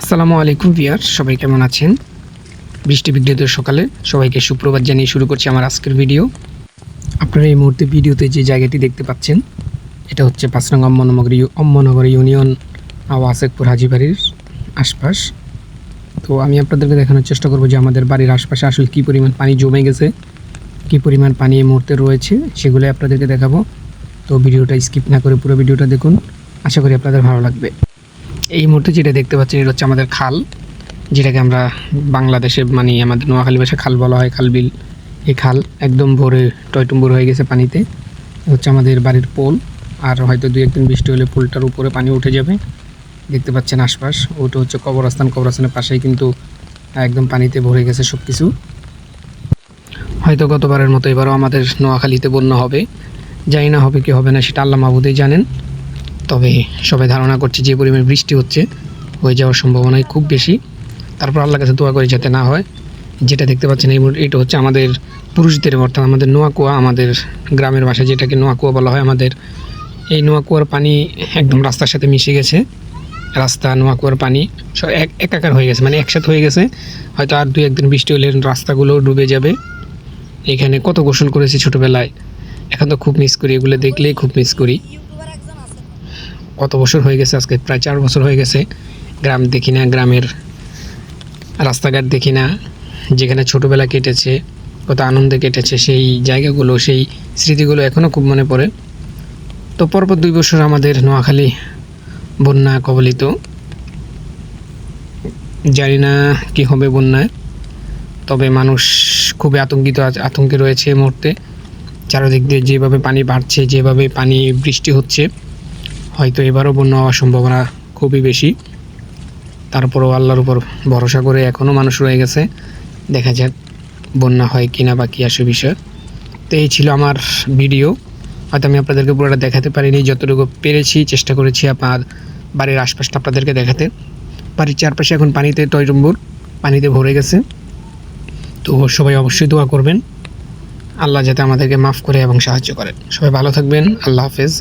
আসসালামু আলাইকুম ভিয়ার সবাই কেমন আছেন? বৃষ্টি বিঘ্নিত সকালে সবাইকে সুপ্রভাত জানিয়ে শুরু করছি আমার আজকের ভিডিও। আপনারা এই মুহূর্তে ভিডিওতে যে জায়গাটি দেখতে পাচ্ছেন, এটা হচ্ছে পাঁচরঙ্গ অম্মনগর ইউ- অম্মনগর ইউনিয়ন আওয়াসেকপুর হাজিবাড়ির আশপাশ। তো আমি আপনাদেরকে দেখানোর চেষ্টা করব যে আমাদের বাড়ির আশপাশে আসলে কী পরিমাণ পানি জমে গেছে, কী পরিমাণ পানি এই মুহূর্তে রয়েছে সেগুলো আপনাদেরকে দেখাবো। তো ভিডিওটা স্কিপ না করে পুরো ভিডিওটা দেখুন। আশা করি আপনাদের ভালো লাগবে। এই মুহূর্তে যেটা দেখতে পাচ্ছেন, এটা হচ্ছে আমাদের খাল, যেটাকে আমরা বাংলাদেশে মানে আমাদের নোয়াখালী ভাষা খাল বলা হয়, খাল বিল। এই খাল একদম ভোরে টয়টুম্বুর হয়ে গেছে পানিতে। হচ্ছে আমাদের বাড়ির পোল, আর হয়তো দুই একদিন বৃষ্টি হলে পোলটার উপরে পানি উঠে যাবে। দেখতে পাচ্ছেন আশপাশ, ওটা হচ্ছে কবরস্থান, কবরস্থানের পাশেই কিন্তু একদম পানিতে ভরে গেছে সব কিছু হয়তো গতবারের মতো এবারও আমাদের নোয়াখালীতে বন্যা হবে। জানি না হবে, কি হবে না, সেটা আল্লাহ মাহবুদেই জানেন। তবে সবাই ধারণা করছে যে পরিমাণ বৃষ্টি হচ্ছে, হয়ে যাওয়ার সম্ভাবনাই খুব বেশি। তারপর আল্লাহর কাছে দোয়া করে যাতে না হয়। যেটা দেখতে পাচ্ছেন এই এটা হচ্ছে আমাদের পুরুষদের, অর্থাৎ আমাদের নোয়াকুয়া, আমাদের গ্রামের ভাষায় যেটাকে নোয়াকুয়া বলা হয় আমাদের। এই নোয়াকুয়ার পানি একদম রাস্তার সাথে মিশে গেছে। রাস্তা, নোয়াকুয়ার পানি সব এক একাকার হয়ে গেছে মানে একসাথে হয়ে গেছে। হয়তো আর দুই একদিন বৃষ্টি হলে রাস্তাগুলো ডুবে যাবে। এখানে কত গোসল করেছি ছোটোবেলায়। এখন তো খুব মিস করি, এগুলো দেখলেই খুব মিস করি। কত বছর হয়ে গেছে, আজকে প্রায় চার বছর হয়ে গেছে। গ্রাম দেখি না, গ্রামের রাস্তাঘাট দেখি না। যেখানে ছোটোবেলা কেটেছে, কত আনন্দে কেটেছে, সেই জায়গাগুলো, সেই স্মৃতিগুলো এখনও খুব মনে পড়ে। তো পরপর দুই বছর আমাদের নোয়াখালী বন্যা কবলিত। জানি না কী হবে বন্যায়, তবে মানুষ খুবই আতঙ্কিত আতঙ্কে রয়েছে মুহূর্তে। চারিদিক দিয়ে যেভাবে পানি বাড়ছে, যেভাবে পানি বৃষ্টি হচ্ছে হয়তো এবারও বন্যা হওয়ার সম্ভাবনা খুবই বেশি। তারপরও আল্লাহর উপর ভরসা করে এখনও মানুষ রয়ে গেছে। দেখা যাক বন্যা হয় কিনা বা কী আসে বিষয়। তো এই ছিল আমার ভিডিও। হয়তো আমি আপনাদেরকে পুরোটা দেখাতে পারিনি। যতটুকু পেরেছি, চেষ্টা করেছি আপনার বাড়ির আশপাশটা আপনাদেরকে দেখাতে। বাড়ির চারপাশে এখন পানিতে টয়টম্বুর পানিতে ভরে গেছে। তো সবাই অবশ্যই দোয়া করবেন। আল্লাহ যাতে আমাদেরকে মাফ করে এবং সাহায্য করেন। সবাই ভালো থাকবেন। আল্লাহ হাফেজ।